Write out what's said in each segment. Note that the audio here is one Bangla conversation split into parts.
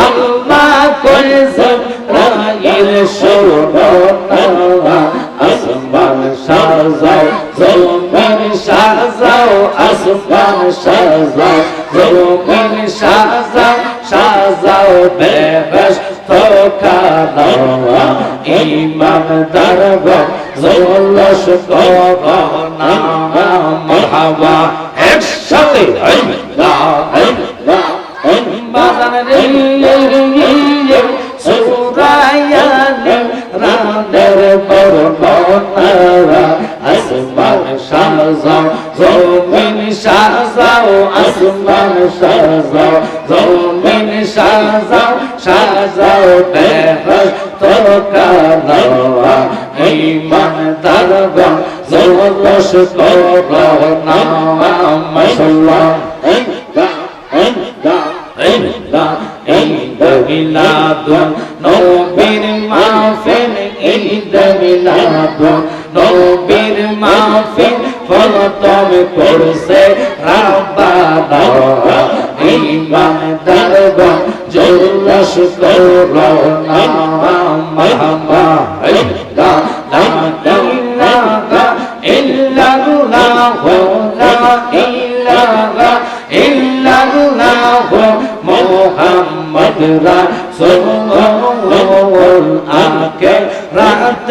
আল্লাহ করেছে রায়ের সোনা আসমান সাজাও জমিন সাজাও আসমান সাজাও জমিন সাজাও সাজাও বেশ তোকানা ইমান দরব জলস করনা মরহাবা একসাথে বাজারে সুরায়ালে রানের বরবনারা আসমান সাজাও জমিন সাজাও আসমান সাজাও জমিন সাজাও সাজাও বেহস তোকানা ইমান দরগা করনা মশলা নবীর মাহফিল ঈদ মিলাদ নবীর মাহফিল ফল তবে করছে রাব্বানা ইমান দরগা জলস করনা মাহমা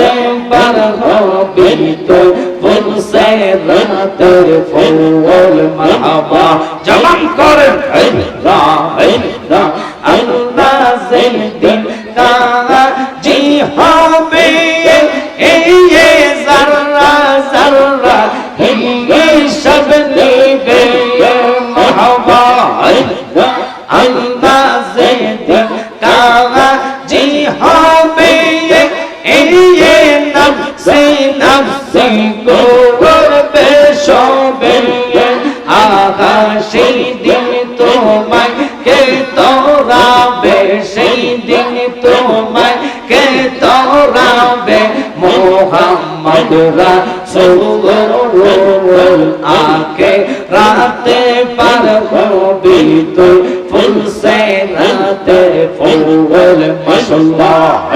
রাতে বার হবি তো ফুল সে রাতের ফুল মাহবা জবান করেন আল্লাহ আল্লাহ জিন্দিন কাজি হবে এই জাররা জাররা হিসাব নিবে মাহবা আল্লাহ নফসে করবে সবে আহা সেই দিন তোমায় কে তোরাবে সেই দিন তোমায় কে তোরাবে মোহাম্মদ রাসূল আকে রাতে পার হবি তুই ফুল সে রাতে ফুল মাশাআল্লাহ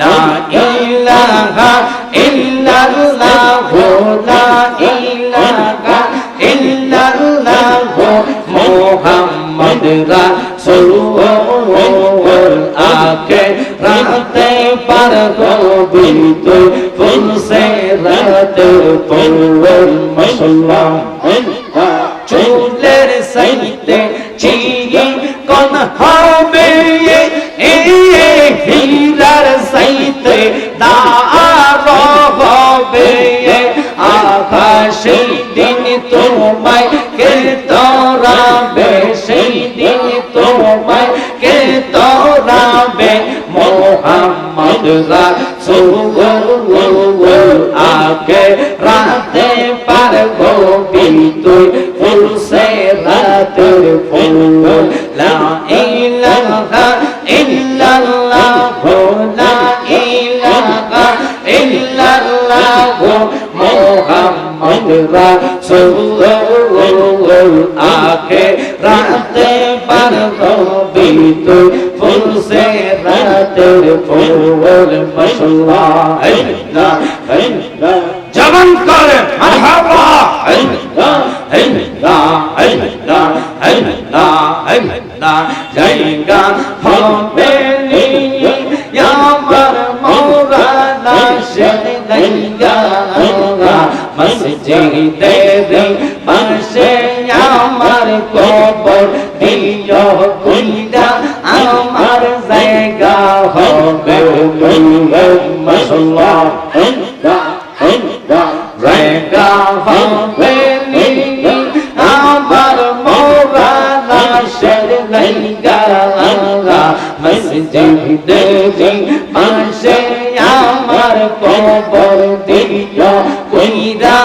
লা ইলাহা ইল্লাল্লাহ মোহাম্মদ রাসূল আকে রাতে পার হবি তুই ফুল সে রাতে ফুল মাশাআল্লাহ চুলের সাইতে চিয়ে কোন মোহাম্মদ রাসূল আগে রাতে পার হবি তুই ফুল সে রাতের ফুল লা ইলাহা ইল্লাল্লাহ লা ইলাহা ইল্লাল্লাহ মোহাম্মদ রাসূল আগে রাতে পার হবি তুই ফুল সে রাতের ফুল মাশাআল্লাহ জবান করে, মারহাবা। জায়গা হবে আমার মৌলানা শেখাইয়া মসজিদের পাশে আমার কবর দিও কুইরা আমার জায়গা হবে মাশাআল্লাহ জায়গা হবে আমার মৌলানা শেখাইয়া মসজিদের পাশে আমার কবর দিও কইরা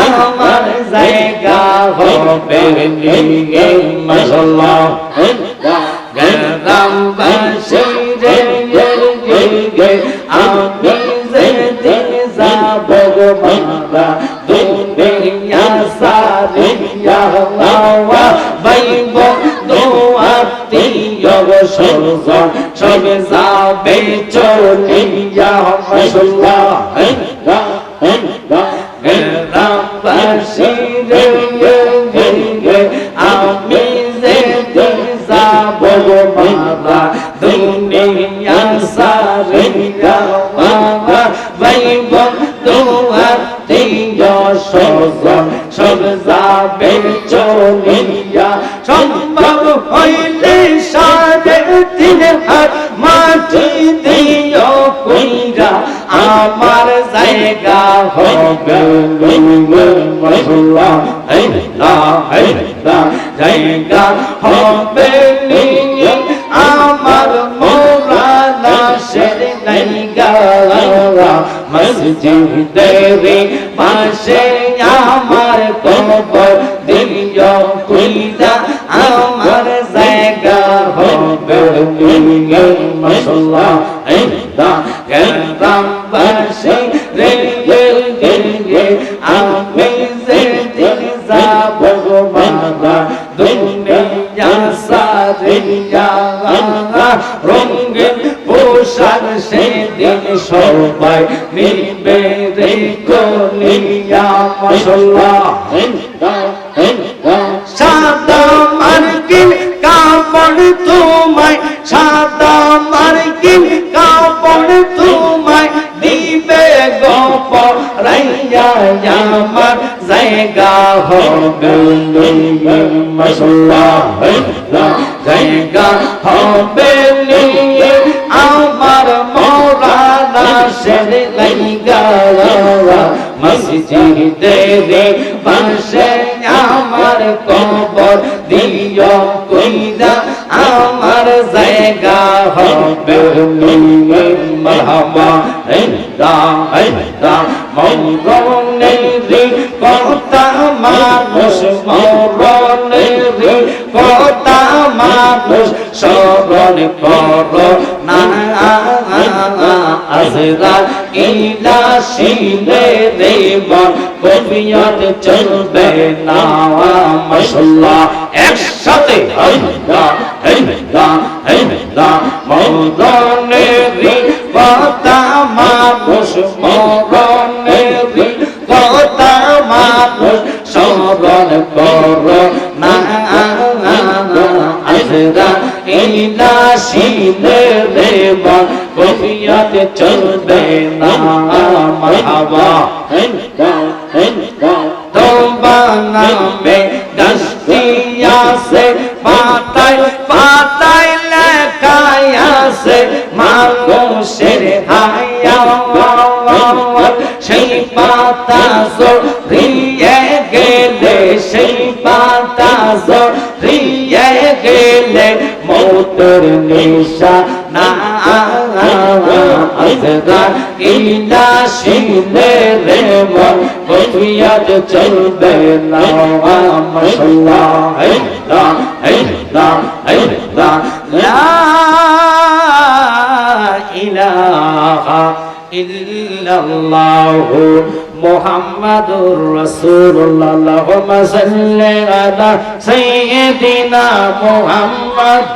আমার জায়গা হবে লিগে মশলা গরম বাসরে লিগে আমি যেতে যাব মারা দুনিয়া সারিয়া হাওয়া বাইব দোয়াতে যোগ সরজ সবে যাবে চলিয়া মশলা চলিয়া সম্ভব হইলে সাড়ে তিন হাত মাটি দিও কইরা আমার জায়গা হবে মশলা জায়গা হবে আমার মৌলানা শের নাইগা মসজিদের পাশে আমার কবর দিও কইরা আমার জায়গা হবে মশলা গ্রাম বাসে রে আমি যে দিন যাব মাদা দুনিয়া সারিয়া রঙিন পোশাক সেদিন সবাই নিবে রে কলিয়া মশলা সাদা মার্কিন কাপড় তোমায়, সাদা মার্কিন কাপড় তোমায় দিবে গপ রাইয়া আমার জায়গা হবে মশলা জায়গা হবে আমার মৌলানা শের লাইগা মসজিদের পাশে আমার কবর দিও কইরা আমার জায়গা হবে। মরহাবা হেদা হেদা মৌরনের কথা মানুষ মৌরনের কথা মানুষ স্মরণ কর। না আজরা ইলা সিনে রে মন কবিয়ত চলবে না মাশাল্লাহ একসাথে হইদা হইদা হইদা মৌরনের কথা মানুষ মৌরনের কবিয়ত চলবে না মারহাবা তোমা নামে দস্তি আছে পাতায় পাতায় লেখায় আছে, মানুষের হায়া। সেই পাতা জড়িয়ে গেলে, সেই পাতা জড়িয়ে গেলে, মৌতর নিশা আজরা ইলা শিলে রে মন কবিয়ত চলবে না মশলা হেদা হেদা হেদা লা ইলাহা ইল্লাল্লাহু মুহাম্মাদুর রাসূলুল্লাহ। আল্লাহুম্মা সাল্লি আলা সাইয়্যিদিনা মুহাম্মদ।